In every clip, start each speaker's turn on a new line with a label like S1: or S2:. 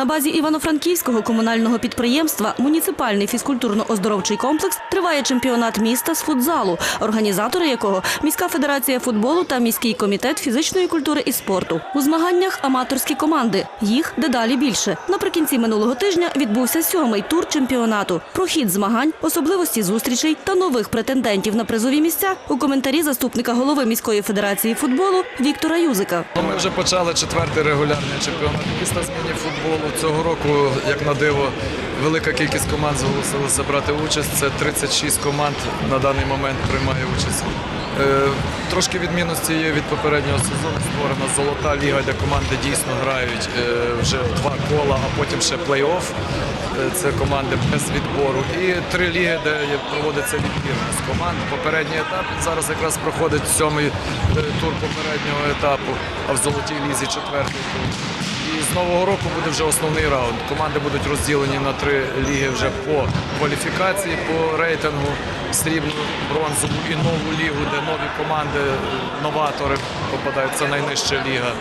S1: На базі Івано-Франківського комунального підприємства Муніципальний фізкультурно-оздоровчий комплекс триває чемпіонат міста з футзалу, організатори якого міська федерація футболу та міський комітет фізичної культури і спорту. У змаганнях аматорські команди. Їх дедалі більше. Наприкінці минулого тижня відбувся сьомий тур чемпіонату. Про хід змагань, особливості зустрічей та нових претендентів на призові місця у коментарі заступника голови міської федерації футболу Віктора Юзика.
S2: Ми вже почали четвертий регулярний чемпіонат міста з міні-футболу. Цього року, як на диво, велика кількість команд зголосилися брати участь. Це 36 команд на даний момент приймає участь. Е, Трошки відмінності є від попереднього сезону. Створена золота ліга, де команди дійсно грають е, вже два кола, а потім ще плей-офф. Е, Це команди без відбору. І три ліги, де проводиться відбір з команд. Попередній етап зараз якраз проходить сьомий тур попереднього етапу, а в золотій лізі четвертий тур. Нового року буде вже основний раунд. Команди будуть розділені на три ліги вже по кваліфікації, по рейтингу срібну, бронзову і нову лігу, де нові команди, новатори попадають. Це найнижча ліга.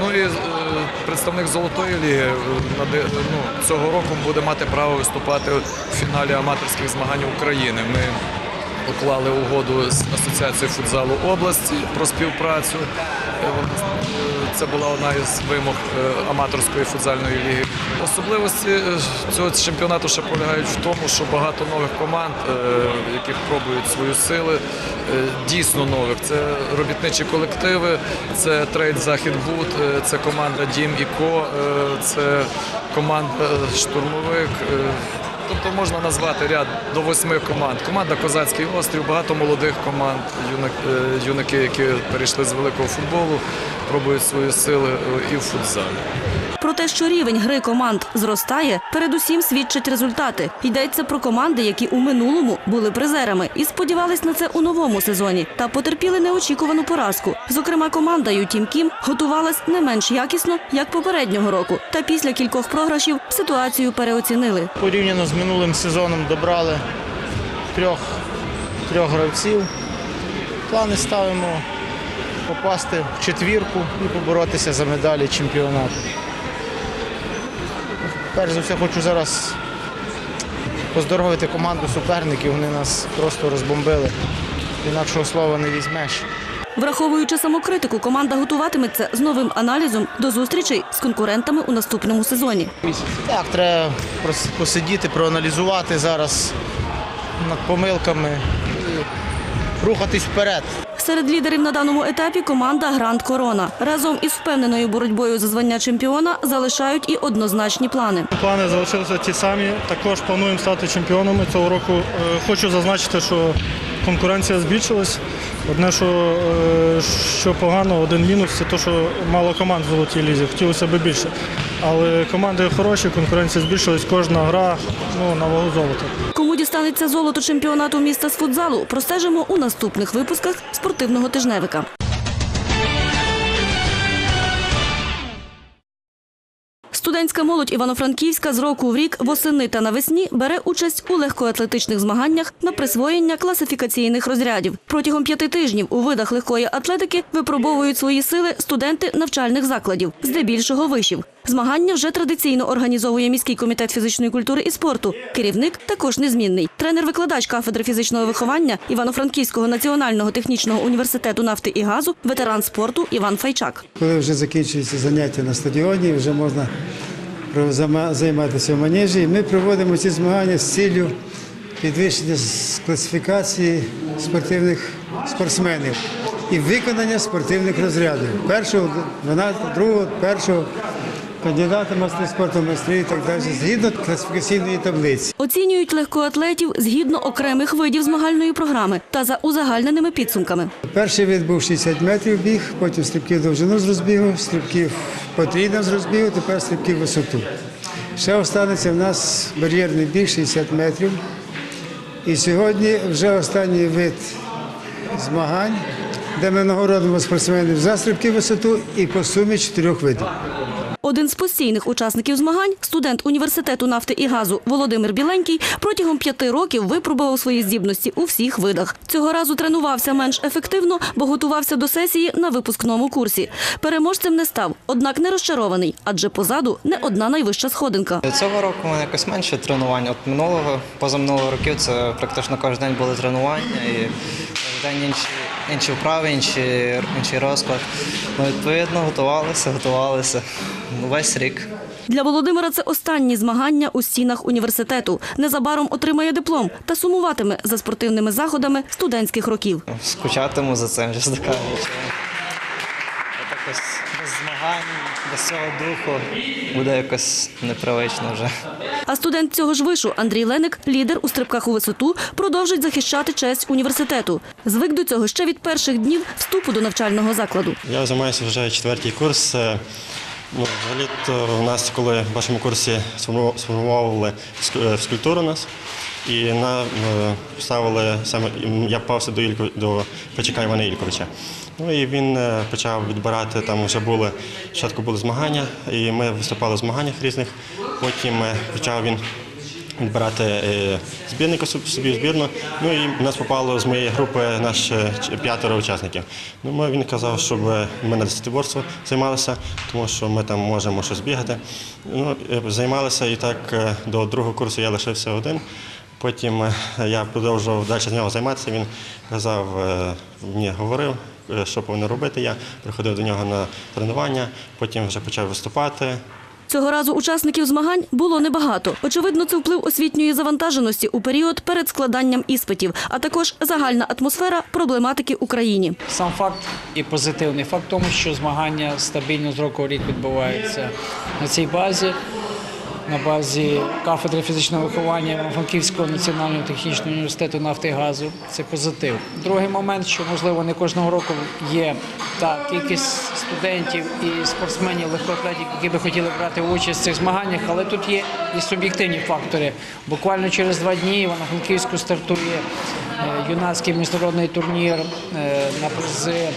S2: Ну і е, представник золотої ліги е, ну, цього року буде мати право виступати в фіналі аматорських змагань України. Ми уклали угоду з Асоціацією футзалу області про співпрацю. Е, е, Це була одна із вимог е, аматорської футзальної ліги. Особливості цього чемпіонату ще полягають в тому, що багато нових команд, яких пробують свої сили, дійсно нових. Це робітничі колективи, це трейд Західбуд, це команда Дім і Ко, це команда штурмовик. Тобто можна назвати ряд до восьми команд. Команда Козацький острів, багато молодих команд, е, юнаки, які перейшли з великого футболу, пробують свої сили е, і в футзалі.
S1: Про те, що рівень гри команд зростає, передусім свідчать результати. Йдеться про команди, які у минулому були призерами і сподівались на це у новому сезоні, та потерпіли неочікувану поразку. Зокрема, команда Ютім Кім готувалась не менш якісно, як попереднього року. Та після кількох програшів ситуацію переоцінили.
S3: Порівняно з минулим сезоном добрали трьох, трьох гравців. Плани ставимо попасти в четвірку і поборотися за медалі чемпіонату. Перш за все хочу зараз поздоровити команду суперників. Вони нас просто розбомбили. Інакшого слова не візьмеш.
S1: Враховуючи самокритику, команда готуватиметься з новим аналізом до зустрічей з конкурентами у наступному сезоні.
S3: Так, треба посидіти, проаналізувати зараз над помилками і рухатись вперед.
S1: Серед лідерів на даному етапі команда Гранд Корона. Разом із впевненою боротьбою за звання чемпіона залишають і однозначні плани.
S4: Плани залишилися ті самі. Також плануємо стати чемпіонами цього року. Е, Хочу зазначити, що конкуренція збільшилась. Одне, що, е, що погано, один мінус це те, що мало команд в золотій лізі. Хотілося б більше. Але команди хороші, конкуренція збільшилась, кожна гра ну, на вагу золота.
S1: Кому дістанеться золото чемпіонату міста з футзалу, простежимо у наступних випусках спортивного тижневика. Студентська молодь Івано-Франківська з року в рік восени та навесні бере участь у легкоатлетичних змаганнях на присвоєння класифікаційних розрядів. Протягом п'яти тижнів у видах легкої атлетики випробовують свої сили студенти навчальних закладів, здебільшого вишів. Змагання вже традиційно організовує міський комітет фізичної культури і спорту. Керівник також незмінний. Тренер-викладач кафедри фізичного виховання Івано-Франківського національного технічного університету нафти і газу, ветеран спорту Іван Файчак.
S5: Коли вже закінчуються заняття на стадіоні, вже можна займатися в манежі. Ми проводимо ці змагання з ціллю підвищення класифікації спортивних спортсменів і виконання спортивних розрядів. Першого, 12, другого, першого кандидата майстри спорту, майстри і так далі, згідно класифікаційної таблиці.
S1: Оцінюють легкоатлетів згідно окремих видів змагальної програми та за узагальненими підсумками.
S5: Перший вид був 60 метрів біг, потім стрибки довжину з розбігу, стрибки потрійно з тепер стрибки висоту. Ще останеться в нас бар'єрний біг 60 метрів. І сьогодні вже останній вид змагань, де ми нагородимо спортсменів за стрибки в висоту і по сумі чотирьох видів.
S1: Один з постійних учасників змагань, студент університету нафти і газу Володимир Біленький, протягом п'яти років випробував свої здібності у всіх видах. Цього разу тренувався менш ефективно, бо готувався до сесії на випускному курсі. Переможцем не став, однак не розчарований, адже позаду не одна найвища сходинка.
S6: Цього року у мене якось менше тренувань. От минулого, позаминулого років це практично кожен день були тренування і кожен день інші, інші вправи, інші, інший розклад. Ми відповідно, готувалися, готувалися. Весь рік.
S1: Для Володимира це останні змагання у стінах університету. Незабаром отримає диплом та сумуватиме за спортивними заходами студентських років.
S6: Скучатиму за цим, вже кажучи. Якось без змагань, без цього духу буде якось непривично вже.
S1: А студент цього ж вишу Андрій Леник, лідер у стрибках у висоту, продовжить захищати честь університету. Звик до цього ще від перших днів вступу до навчального закладу.
S7: Я займаюся вже четвертий курс. Е, Ну, взагалі-то у нас, коли в першому курсі сформували ск- е, фізкультуру нас, і на, е, ставили саме, я попався до, Ілько, до Печика Івана Ільковича. Ну і він е, почав відбирати, там вже були, спочатку були змагання, і ми виступали в змаганнях різних. Потім е, почав він відбирати збірника собі збірну. Ну і нас попало з моєї групи наш п'ятеро учасників. Ну, він казав, щоб ми на десятиборство займалися, тому що ми там можемо щось бігати. Ну, займалися і так до другого курсу я лишився один. Потім е, я продовжував далі з нього займатися. Він казав, мені говорив, е, що повинен робити я. Приходив до нього на тренування, потім вже почав виступати.
S1: Цього разу учасників змагань було небагато. Очевидно, це вплив освітньої завантаженості у період перед складанням іспитів, а також загальна атмосфера проблематики Україні.
S8: Сам факт і позитивний факт в тому, що змагання стабільно з року в рік відбуваються на цій базі, на базі кафедри фізичного виховання Івано-Франківського національного технічного університету нафти і газу. Це позитив. Другий момент, що можливо не кожного року є та кількість студентів і спортсменів, легкоатлетів, які би хотіли брати участь в цих змаганнях, але тут є і суб'єктивні фактори. Буквально через два дні Івано-Франківську стартує е, юнацький міжнародний турнір е, на призи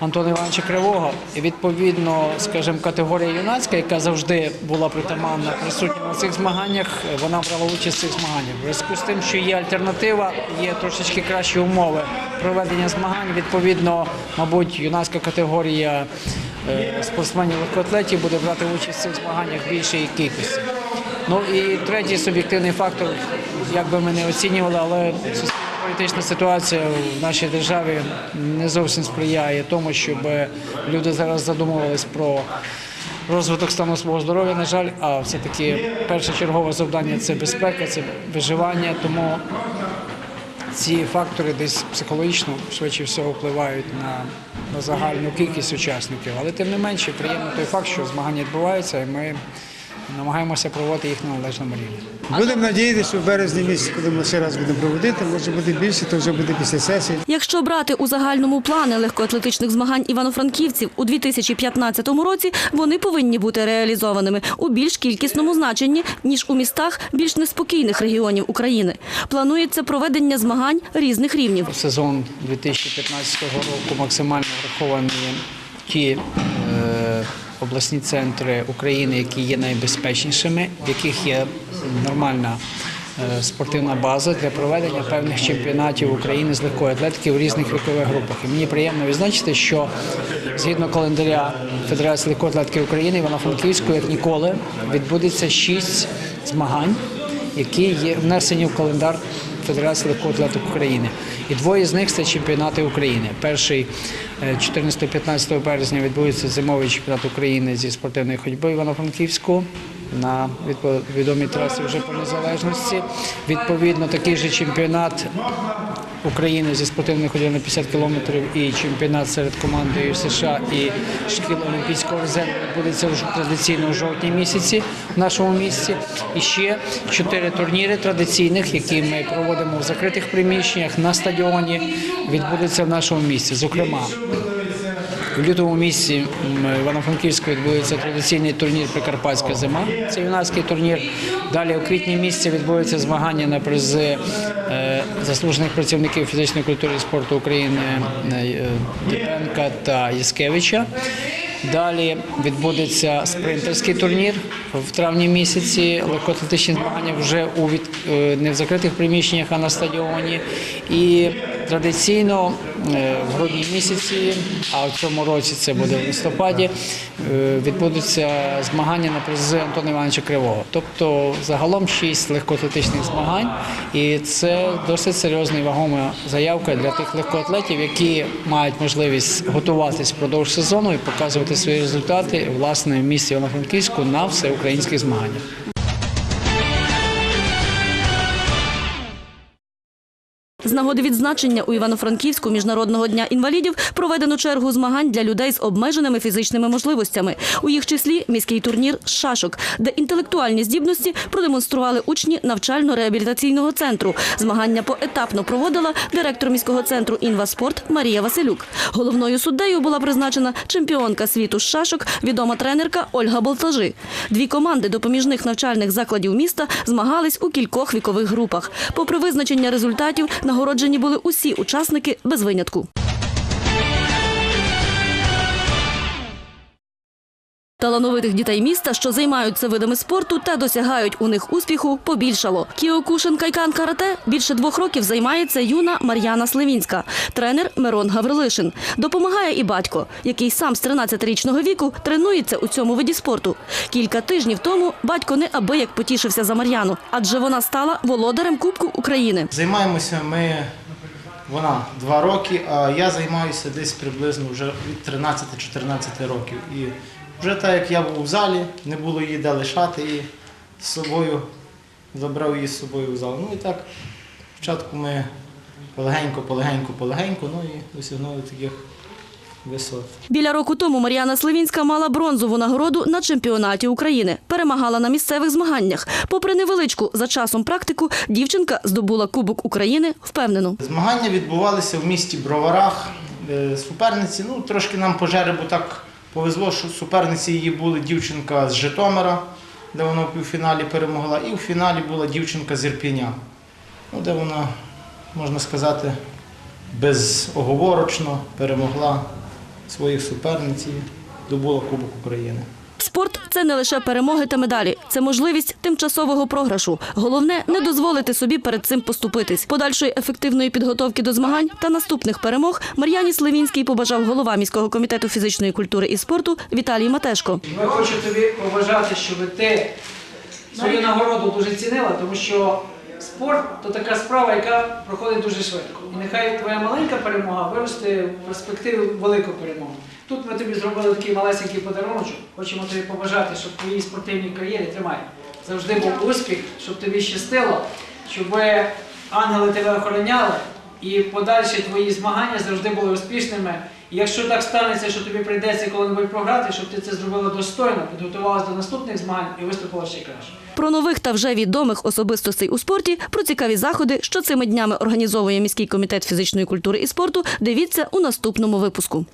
S8: Антона Івановича Кривого. І відповідно, скажімо, категорія юнацька, яка завжди була притаманна присутня на цих змаганнях, вона брала участь в цих змаганнях. В зв'язку з тим, що є альтернатива, є трошечки кращі умови проведення змагань. Відповідно, мабуть, юнацька категорія е, спортсменів легкоатлетів буде брати участь в цих змаганнях в більшій кількості. Ну і третій суб'єктивний фактор, як би ми не оцінювали, але політична ситуація в нашій державі не зовсім сприяє тому, щоб люди зараз задумувались про розвиток стану свого здоров'я, на жаль, а все-таки першочергове завдання це безпека, це виживання. Тому ці фактори десь психологічно швидше всього впливають на, на загальну кількість учасників. Але тим не менше приємно той факт, що змагання відбуваються, і ми намагаємося проводити їх на належному рівні.
S5: Будемо надіятися, що в березні місяці, коли ми ще раз будемо проводити, може буде більше, то вже буде після сесії.
S1: Якщо брати у загальному плани легкоатлетичних змагань івано-франківців у 2015 році, вони повинні бути реалізованими у більш кількісному значенні, ніж у містах більш неспокійних регіонів України. Планується проведення змагань різних рівнів.
S8: сезон 2015 року максимально враховані ті е, обласні центри України, які є найбезпечнішими, в яких є нормальна е, спортивна база для проведення певних чемпіонатів України з легкої атлетики в різних вікових групах. І мені приємно відзначити, що згідно календаря Федерації легкої атлетики України Івано-Франківську, як ніколи, відбудеться шість змагань, які є внесені в календар Федерації легкої атлетики України. І двоє з них це чемпіонати України. Перший 14-15 березня відбудеться зимовий чемпіонат України зі спортивної ходьби Івано-Франківську на відомій трасі вже по незалежності. Відповідно, такий же чемпіонат України зі спортивної ходьби на 50 кілометрів і чемпіонат серед командою США і шкіл Олімпійського резерву відбудеться вже традиційно в жовтні місяці в нашому місті. І ще чотири турніри традиційних, які ми проводимо в закритих приміщеннях на стадіоні, відбудуться в нашому місті. Зокрема, в лютому місяці м, Івано-Франківську відбудеться традиційний турнір Прикарпатська зима. Це юнацький турнір. Далі у квітні місяці відбудуться змагання на призи е, заслужених працівників фізичної культури і спорту України е, Дипенка та Яскевича. Далі відбудеться спринтерський турнір в травні місяці. Легкоатлетичні змагання вже у від, е, не в закритих приміщеннях, а на стадіоні. І традиційно е, в грудні місяці, а в цьому році це буде в листопаді, е, відбудуться змагання на призи Антона Івановича Кривого. Тобто загалом шість легкоатлетичних змагань, і це досить серйозна і вагома заявка для тих легкоатлетів, які мають можливість готуватись впродовж сезону і показувати свої результати власне в місті Івано-Франківську на всеукраїнських змаганнях.
S1: З нагоди відзначення у Івано-Франківську Міжнародного дня інвалідів проведено чергу змагань для людей з обмеженими фізичними можливостями. У їх числі міський турнір шашок, де інтелектуальні здібності продемонстрували учні навчально-реабілітаційного центру. Змагання поетапно проводила директор міського центру «Інваспорт» Марія Василюк. Головною суддею була призначена чемпіонка світу шашок, відома тренерка Ольга Болтажи. Дві команди допоміжних навчальних закладів міста змагались у кількох вікових групах. Попри визначення результатів, нагороджені були усі учасники без винятку. Талановитих дітей міста, що займаються видами спорту та досягають у них успіху, побільшало. Кіокушин Кайкан Карате більше двох років займається юна Мар'яна Сливінська, тренер Мирон Гаврилишин. Допомагає і батько, який сам з 13-річного віку тренується у цьому виді спорту. Кілька тижнів тому батько неабияк потішився за Мар'яну, адже вона стала володарем Кубку України.
S3: Займаємося ми, вона два роки, а я займаюся десь приблизно вже від 13-14 років. І вже так як я був у залі, не було її де лишати, і з собою забрав її з собою в зал. Ну і так, спочатку ми полегенько, полегенько, полегенько, ну і досягнули таких висот.
S1: Біля року тому Мар'яна Сливінська мала бронзову нагороду на чемпіонаті України. Перемагала на місцевих змаганнях. Попри невеличку за часом практику, дівчинка здобула Кубок України впевнено.
S3: Змагання відбувалися в місті Броварах. Е, Суперниці, ну трошки нам по жеребу так повезло, що суперниці її були дівчинка з Житомира, де вона в півфіналі перемогла, і в фіналі була дівчинка з Ірпіня, ну, де вона, можна сказати, безоговорочно перемогла своїх суперниць і добула Кубок України.
S1: Спорт це не лише перемоги та медалі, це можливість тимчасового програшу. Головне не дозволити собі перед цим поступитись. Подальшої ефективної підготовки до змагань та наступних перемог Мар'яні Сливінській побажав голова міського комітету фізичної культури і спорту Віталій Матешко.
S8: Я хочу тобі побажати, щоб ти свою нагороду дуже цінила, тому що спорт то така справа, яка проходить дуже швидко. І нехай твоя маленька перемога виросте в перспективі велику перемогу. Тут ми тобі зробили такий малесенький подарунок. Хочемо тобі побажати, щоб в твоїй спортивній кар'єрі тримай. Завжди був успіх, щоб тобі щастило, щоб ангели тебе охороняли і подальші твої змагання завжди були успішними. І якщо так станеться, що тобі прийдеться коли-небудь програти, щоб ти це зробила достойно, підготувалася до наступних змагань і виступила ще краще.
S1: Про нових та вже відомих особистостей у спорті, про цікаві заходи, що цими днями організовує міський комітет фізичної культури і спорту. Дивіться у наступному випуску.